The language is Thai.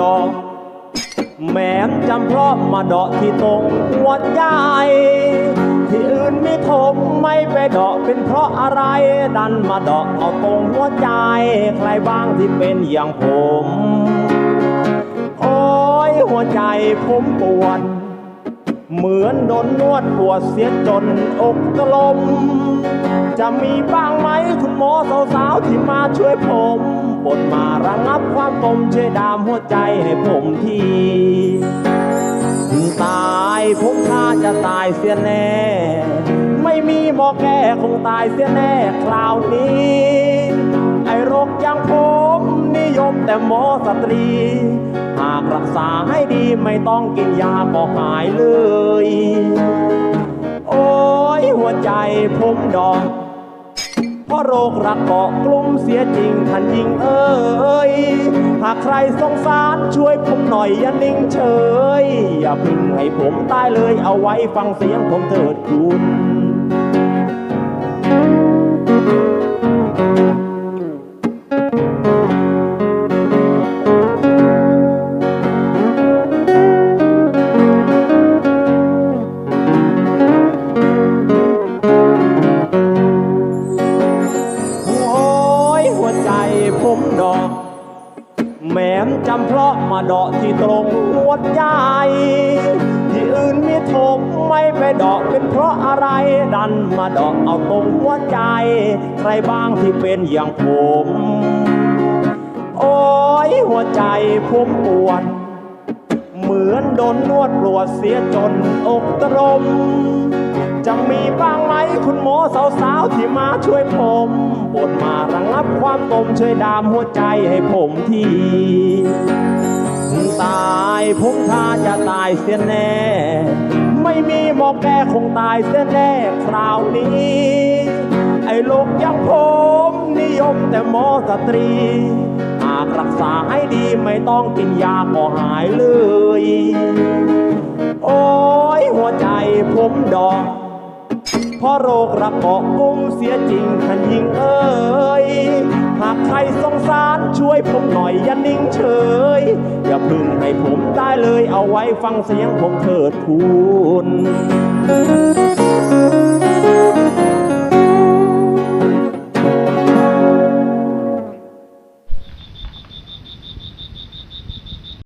ดอกแหมมจำเพราะมาดอกที่ตรงหัวใจ ที่อื่นไม่ทมไม่ไปดอกเป็นเพราะอะไร ดันมาดอกเอาตรงหัวใจ ใครบ้างที่เป็นอย่างผม โอ้ยหัวใจผมปวด เหมือนโดนนวดปวดเสียจนอกตะลม จะมีบ้างไหมคุณหมอสาวๆที่มาช่วยผมปดมาระงับความกลมช่วยดามหัวใจให้ผมทีตายผมถ้าจะตายเสียแน่ ไม่มีหมอแก้คงตายเสียแน่ คราวนี้ ไอ้โรคย่างผม ยมแต่หมอสตรี หากรักษาให้ดีไม่ต้องกินยาก็หายเลย โอ้ยหัวใจผมดอกเพราะโรครักเกาะกลุ่มเสียจริงท่านยิงเอ้ย หากใครสงสารช่วยผมหน่อยอย่านิ่งเฉย อย่าพึ่งให้ผมตายเลยเอาไว้ฟังเสียงผมเถิดคุณ แหมมจำเพราะมาเดาะที่ตรงหัวใจ ที่อื่นมีทงไม่ไปเดาะเป็นเพราะอะไร ดันมาเดาะเอาตรงหัวใจ ใครบ้างที่เป็นอย่างผม โอ้ยหัวใจผมปวด เหมือนโดนนวดปวดเสียจนอกตรม จะมีบ้างไหมคุณหมอสาวๆที่มาช่วยผมปวดมาระงับความกลมช่วยดามหัวใจให้ผมทีตายผมถ้าจะตายเสียแน่ ไม่มีหมอแก้คงตายเสียแน่คราวนี้ ไอ้โรคอยังผมนิยมแต่หมอสตรีหากรักษาให้ดีไม่ต้องกินยาก็หายเลย เพราะโรคระเกาะกุ้มเสียจริงท่านยิงเอ้ยหากใครสงสารช่วยผมหน่อยอย่านิ่งเฉย อย่าพึ่งให้ผมตายเลยเอาไว้ฟังเสียงผมเถิดคุณ